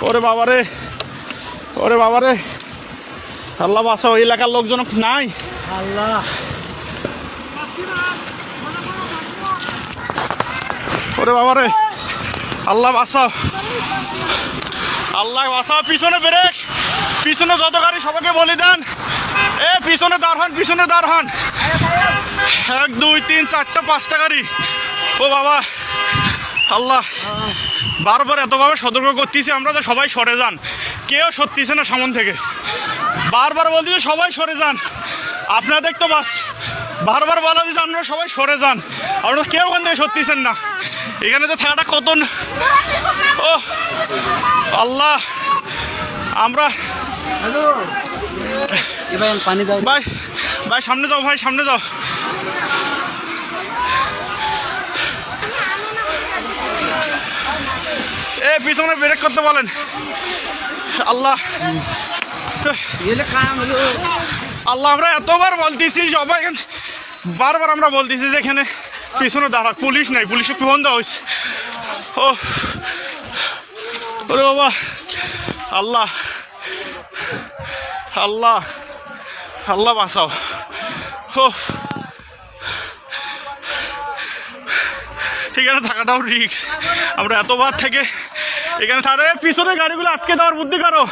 ওরে বাবারে ওরে বাবারে। আল্লাহ বাসা ওই এলাকার লোকজন নাই। আল্লাহ ওরে বাবারে, আল্লাহ বাসাও আল্লাহ বাসাও পিছনে ব্রেক। পিছনে যত গাড়ি সবাইকে বলি দেন। এ, পিছনে দাঁড় হন, পিছনে দাঁড় হন। এক, দুই, তিন, চারটা, পাঁচটা গাড়ি। ও বাবা, আল্লাহ। বারবার এতভাবে সতর্ক করতেছি আমরা যে সবাই সরে যান। কেউ সত্যিছে না সামন থেকে। বারবার বলতেছি সবাই সরে যান। আপনাদের তো বাস বারবার বলা দিচ্ছে আপনারা সবাই সরে যান। আপনারা কেউ ওখান থেকে সত্যিছেন না। এখানে তো থাকাটা কত ন- ও আল্লাহ। আমরা ভাই ভাই সামনে যাও ভাই সামনে যাও। পিছনে ব্রেক করতে বলেন। আল্লাহ। আল্লাহ, আমরা এতবার বলতেছি, সবাই বারবার আমরা বলতেছি যে এখানে পিছনে দাঁড়া পুলিশ নাই, পুলিশে ফোন দেওয়া হয়েছে। ও ওরে বাবা। আল্লাহ। আল্লাহ। আল্লাহ বাঁচাও। ও এখানে থাকাটাও রিক্স আমরা এতবার থেকে এখানে তারে পিছনে গাড়িগুলো আটকে দেওয়ার বুদ্ধি করো।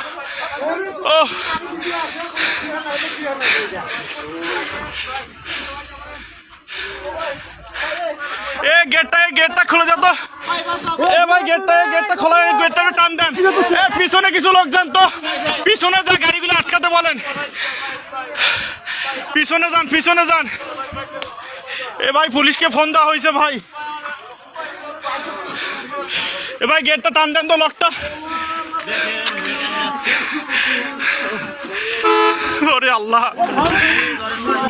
ও এ গেটটা গেটটা খুলে যা তো। এ ভাই গেটটা গেটটা খোলা গেটটা একটু টান দেন। এ পিছনে কিছু লোক যান তো। পিছনে যা গাড়িগুলো আটকাতে বলেন। পিছনে যান পিছনে যান। এ ভাই পুলিশকে ফোন দেওয়া হয়েছে ভাই। এ ভাই গেটটা টান দেন তো লকটা ওরে আল্লাহ।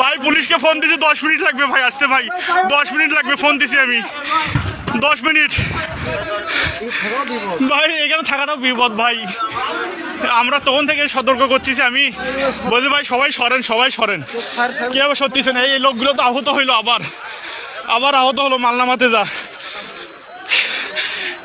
ভাই, পুলিশকে ফোন দিছি, দশ মিনিট লাগবে ভাই আসতে, ভাই। দশ মিনিট লাগবে ফোন দিছি আমি। দশ মিনিট। ভাই, এখানে থাকাটাও বিপদ, ভাই। আমরা তখন থেকে সতর্ক করছিস আমি। বলছি, ভাই, সবাই সরেন সবাই সরেন। কেউ সত্যিছে না এই লোকগুলো তো আহত হইল আবার। আবার আহত হলো, মালনামাতে যা।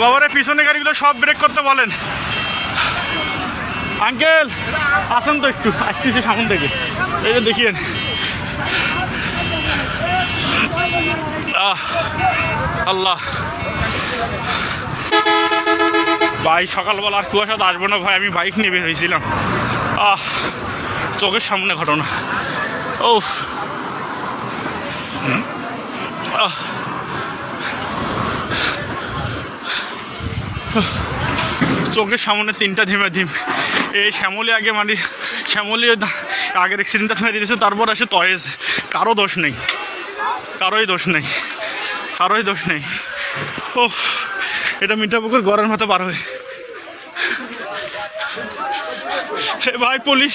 বাবারে, পিছনে গাড়িগুলো সব ব্রেক করতে বলেন। আঙ্কেল, আসেন তো একটু, আসতেছি সামন থেকে। এই যে দেখিয়েন। আল্লাহ। ভাই, সকালবেলা আর কুয়াশা আসব না ভাই, আমি বাইক নিয়ে বের হয়েছিলাম। আহ, চোখের সামনে ঘটনা। ও আহ। চোখের সামনে তিনটা ধিমে ধিম। এই শ্যামলি আগে মানে শ্যামলি আগের অ্যাক্সিডেন্টটা মেরে দিয়েছে, তারপর আসে তয়েজ কারও দোষ নেই। কারোই দোষ নেই। কারোই দোষ নেই। ও এটা মিঠাপুকুর গড়ের মতো বার হয়ে। ভাই, পুলিশ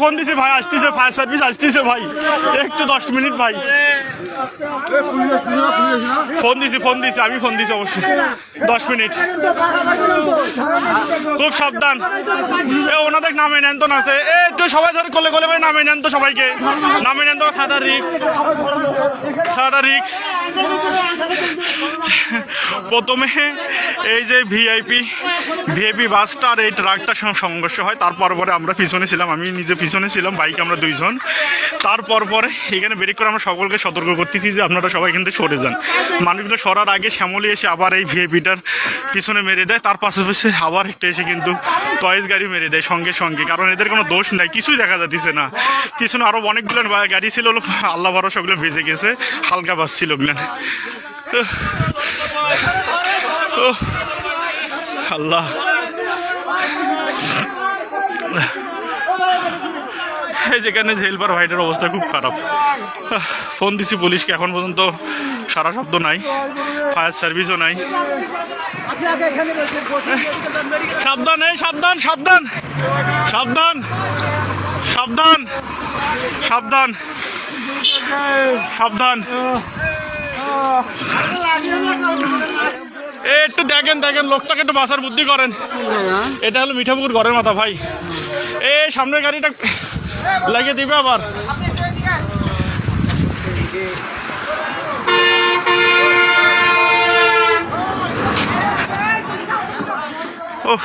ফোন দিছি, ভাই, আসতেছে ফায়ার সার্ভিস আসতেছে, ভাই। একটু দশ মিনিট, ভাই। ফোন দিছি ফোন দিছি, আমি ফোন দিছি অবশ্যই। দশ মিনিট। খুব সাবধান। ওনাদের নামে নেন তো না। একটু সবাই ধরে কলে, কোলে করে নামে নেন তো সবাইকে। নামে নেন তো খাতা রিক্স ঠাডা রিক্স প্রথমে এই যে ভিআইপি ভিআইপি বাসটা আর এই ট্রাকটার সঙ্গে সংঘর্ষ হয়। তারপর পরে আমরা পিছনে ছিলাম, আমি নিজে পিছনে ছিলাম, বাইক আমরা দুইজন। তারপর পরে এখানে ব্রেক করে আমরা সকলকে সতর্ক করতেছি যে আপনারা সবাই কিন্তু সরে যান। মানুষগুলো সরার আগে শ্যামলি এসে আবার এই ভিআইপিটার পিছনে মেরে দেয়। তার পাশাপাশি আবার একটা এসে কিন্তু টয়েস গাড়ি মেরে দেয় সঙ্গে সঙ্গে। কারণ এদের কোনো দোষ নাই, কিছুই দেখা যাচ্ছে না। পিছনে আরও অনেকগুলো গাড়ি ছিল আল্লাহ ভরসা ওগুলো ভেজে গেছে। হালকা বাস ছিল আল্লাহ। যেখানে জেলবার ভাইটার অবস্থা খুব খারাপ। ফোন দিছি পুলিশকে, এখন পর্যন্ত সারা শব্দ নাই, ফায়ার সার্ভিসও নাই। সাবধান, এই সাবধান সাবধান। সাবধান সাবধান সাবধান। সাবধান। একটু দেখেন দেখেন, লোকটাকে একটু বাসার বুদ্ধি করেন। এটা হলো মিঠাপুকুর ঘরের মাথা, ভাই। এ, সামনের গাড়িটা লাগিয়ে দিবে আবার। ওহ